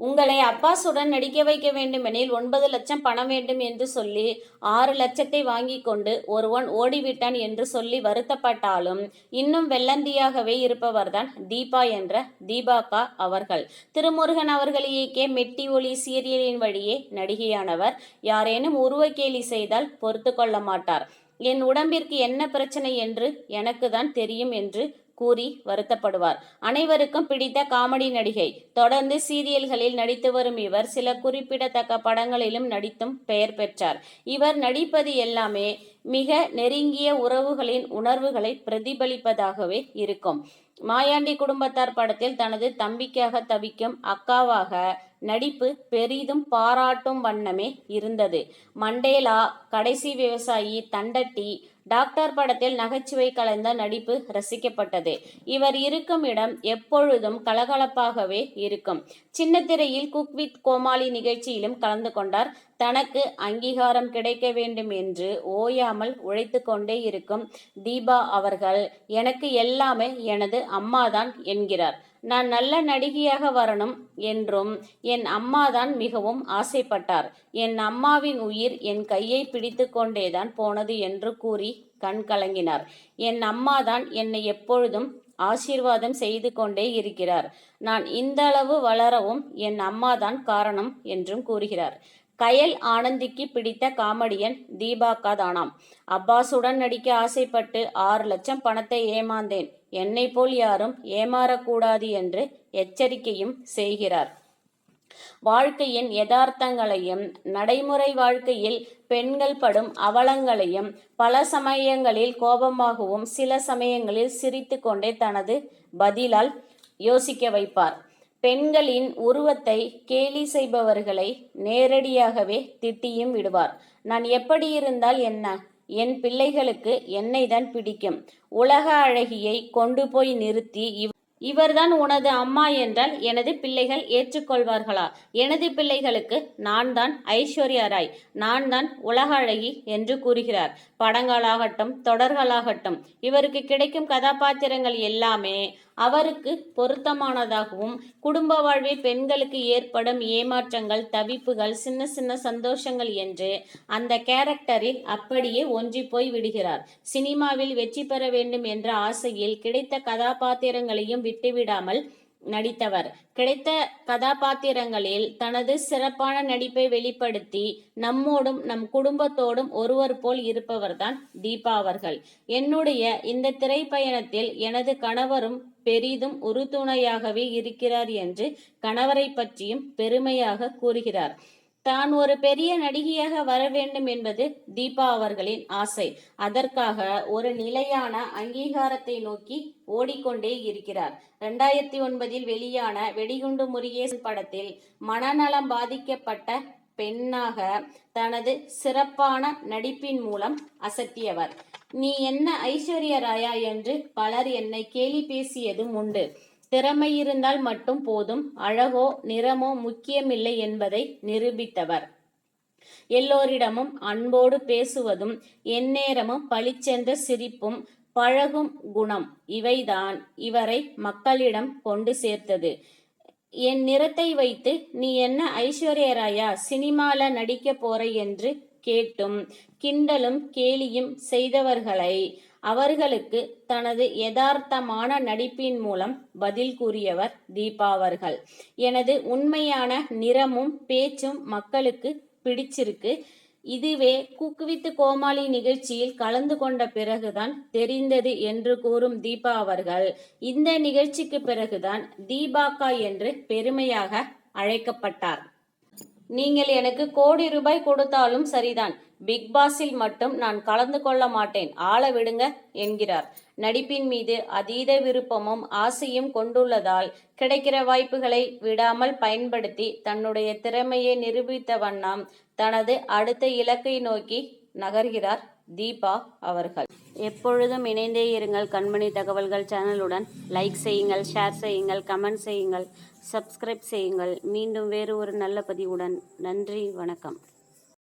உங்களை அப்பாஸுடன் நடிக்க வைக்க வேண்டுமெனில் ஒன்பது லட்சம் பணம் வேண்டும் என்று சொல்லி ஆறு லட்சத்தை வாங்கி கொண்டு ஒருவன் ஓடிவிட்டான் என்று சொல்லி வருத்தப்பட்டாலும் இன்னும் வெள்ளந்தியாகவே இருப்பவர்தான் தீபா என்ற தீபாக்கா அவர்கள். திருமுருகன் அவர்கள் இயக்கிய மெட்டி ஒளி சீரியலின் வழியே நடிகையானவர். யாரேனும் உருவக்கேலி செய்தால் பொறுத்து கொள்ள மாட்டார். என் உடம்பிற்கு என்ன பிரச்சனை என்று எனக்கு தான் தெரியும் என்று கூறி வருத்தப்படுவார். அனைவருக்கும் பிடித்த காமெடி நடிகை. தொடர்ந்து சீரியல்களில் நடித்து வரும் இவர் சில குறிப்பிடத்தக்க படங்களிலும் நடித்தும் பெயர் பெற்றார். இவர் நடிப்பது எல்லாமே மிக நெருங்கிய உறவுகளின் உணர்வுகளை பிரதிபலிப்பதாகவே இருக்கும். மாயாண்டி குடும்பத்தார் படத்தில் தனது தம்பிக்காக தவிக்கும் அக்காவாக நடிப்பு பெரிதும் பாராட்டும் வண்ணமே இருந்தது. மண்டேலா கடைசி விவசாயி தண்டட்டி டாக்டர் படத்தில் நகைச்சுவை கலந்த நடிப்பு ரசிக்கப்பட்டது. இவர் இருக்கும் இடம் எப்பொழுதும் கலகலப்பாகவே இருக்கும். சின்னத்திரையில் குக் வித் கோமாளி நிகழ்ச்சியிலும் கலந்து கொண்டார். தனக்கு அங்கீகாரம் கிடைக்க வேண்டும் என்று ஓயாமல் உழைத்து கொண்டே இருக்கும் தீபா அவர்கள் எனக்கு எல்லாமே எனது அம்மாதான் என்கிறார். நான் நல்ல நடிகையாக வரணும் என்றும் என் அம்மாதான் மிகவும் ஆசைப்பட்டார். என் அம்மாவின் உயிர் என் கையை பிடித்து கொண்டேதான் போனது என்று கூறி கண் கலங்கினார். என் அம்மாதான் என்னை எப்பொழுதும் ஆசீர்வாதம் செய்து கொண்டே இருக்கிறார். நான் இந்த அளவு வளரவும் என் அம்மாதான் காரணம் என்றும் கூறுகிறார். கயல் ஆனந்திக்கு பிடித்த காமெடியன் தீபாக்கா தானாம் அப்பாஸுடன் நடிக்க ஆசைப்பட்டு ஆறு லட்சம் பணத்தை ஏமாந்தேன். என்னை போல் யாரும் ஏமாறக்கூடாது என்று எச்சரிக்கையும் செய்கிறார். வாழ்க்கையின் யதார்த்தங்களையும் நடைமுறை வாழ்க்கையில் பெண்கள் படும் அவலங்களையும் பல சமயங்களில் கோபமாகவும் சில சமயங்களில் சிரித்து கொண்டே தனது பதிலால் யோசிக்க வைப்பார். பெண்களின் உருவத்தை கேலி செய்பவர்களை நேரடியாகவே திட்டியும் விடுவார். நான் எப்படி இருந்தால் என்ன? என் பிள்ளைகளுக்கு என்னை தான் பிடிக்கும்? உலக அழகியை கொண்டு போய் நிறுத்தி இவ் இவர்தான் உனது அம்மா என்றால் எனது பிள்ளைகள் ஏற்றுக்கொள்வார்களா? எனது பிள்ளைகளுக்கு நான் தான் ஐஸ்வர்யா ராய் நான் தான் உலக அழகி என்று கூறுகிறார். படங்களாகட்டும் தொடர்களாகட்டும் இவருக்கு கிடைக்கும் கதாபாத்திரங்கள் எல்லாமே அவருக்கு பொருத்தமானதாகவும் குடும்ப வாழ்வில் பெண்களுக்கு ஏற்படும் ஏமாற்றங்கள் தவிப்புகள் சின்ன சின்ன சந்தோஷங்கள் என்று அந்த கேரக்டரில் அப்படியே ஒன்றி போய் விடுகிறார். சினிமாவில் வெற்றி பெற வேண்டும் என்ற ஆசையில் கிடைத்த கதாபாத்திரங்களையும் விட்டுவிடாமல் நடித்தவர். கிடைத்த கதாபாத்திரங்களில் தனது சிறப்பான நடிப்பை வெளிப்படுத்தி நம்மோடும் நம் குடும்பத்தோடும் ஒருவர் போல் இருப்பவர்தான் தீபா அவர்கள். என்னுடைய இந்த திரைப்பயணத்தில் எனது கணவரும் பெரிதும் உறுதுணையாகவே இருக்கிறார் என்று கணவரை பற்றியும் பெருமையாக கூறுகிறார். தான் ஒரு பெரிய நடிகையாக வர வேண்டும் என்பது தீபா அவர்களின் ஆசை. அதற்காக ஒரு நிலையான அங்கீகாரத்தை நோக்கி ஓடிக்கொண்டே இருக்கிறார். ரெண்டாயிரத்தி ஒன்பதில் வெளியான வெடிகுண்டு முருகேசன் படத்தில் மனநலம் பாதிக்கப்பட்ட பெண்ணாக தனது சிறப்பான நடிப்பின் மூலம் அசத்தியவர். நீ என்ன ஐஸ்வர்ய ராயா? என்று பலர் என்னை கேலி பேசியதும் உண்டு. திறமை இருந்தால் மட்டும் போதும். அழகோ நிறமோ முக்கியமில்லை என்பதை நிரூபித்தவர். எல்லோரிடமும் அன்போடு பேசுவதும் எந்நேரமும் பளிச்சென்ற சிரிப்பும் பழகும் குணம் இவைதான் இவரை மக்களிடம் கொண்டு சேர்த்தது. என் நிறத்தை வைத்து நீ என்ன ஐஸ்வர்யராயா சினிமால நடிக்க போற என்று கேட்டும். கிண்டலும் கேலியும் செய்தவர்களை அவர்களுக்கு தனது யதார்த்தமான நடிப்பின் மூலம் பதில் கூறியவர் தீபா அவர்கள். எனது உண்மையான நிறமும் பேச்சும் மக்களுக்கு பிடிச்சிருக்கு. இதுவே குக்குவித்து கோமாளி நிகழ்ச்சியில் கலந்து கொண்ட பிறகுதான் தெரிந்தது என்று கூறும் தீபா அவர்கள். இந்த நிகழ்ச்சிக்கு பிறகுதான் தீபாக்கா என்று பெருமையாக அழைக்கப்பட்டார். நீங்கள் எனக்கு கோடி ரூபாய் கொடுத்தாலும் சரிதான். பிக் பாஸில் மட்டும் நான் கலந்து கொள்ள மாட்டேன். ஆள விடுங்க என்கிறார். நடிப்பின் மீது அதீத விருப்பமும் ஆசையும் கொண்டுள்ளதால் கிடைக்கிற வாய்ப்புகளை விடாமல் பயன்படுத்தி தன்னுடைய திறமையை நிரூபித்த வண்ணம் தனது அடுத்த இலக்கை நோக்கி நகர்கிறார். தீபா அவர்கள். எப்பொழுதும் இணைந்தே இருங்கள். கண்மணி தகவல்கள் சேனலுடன் லைக் செய்யுங்கள் ஷேர் செய்யுங்கள் கமெண்ட் செய்யுங்கள் சப்ஸ்கிரைப் செய்யுங்கள். மீண்டும் வேறு ஒரு நல்ல பதிவுடன். நன்றி வணக்கம்.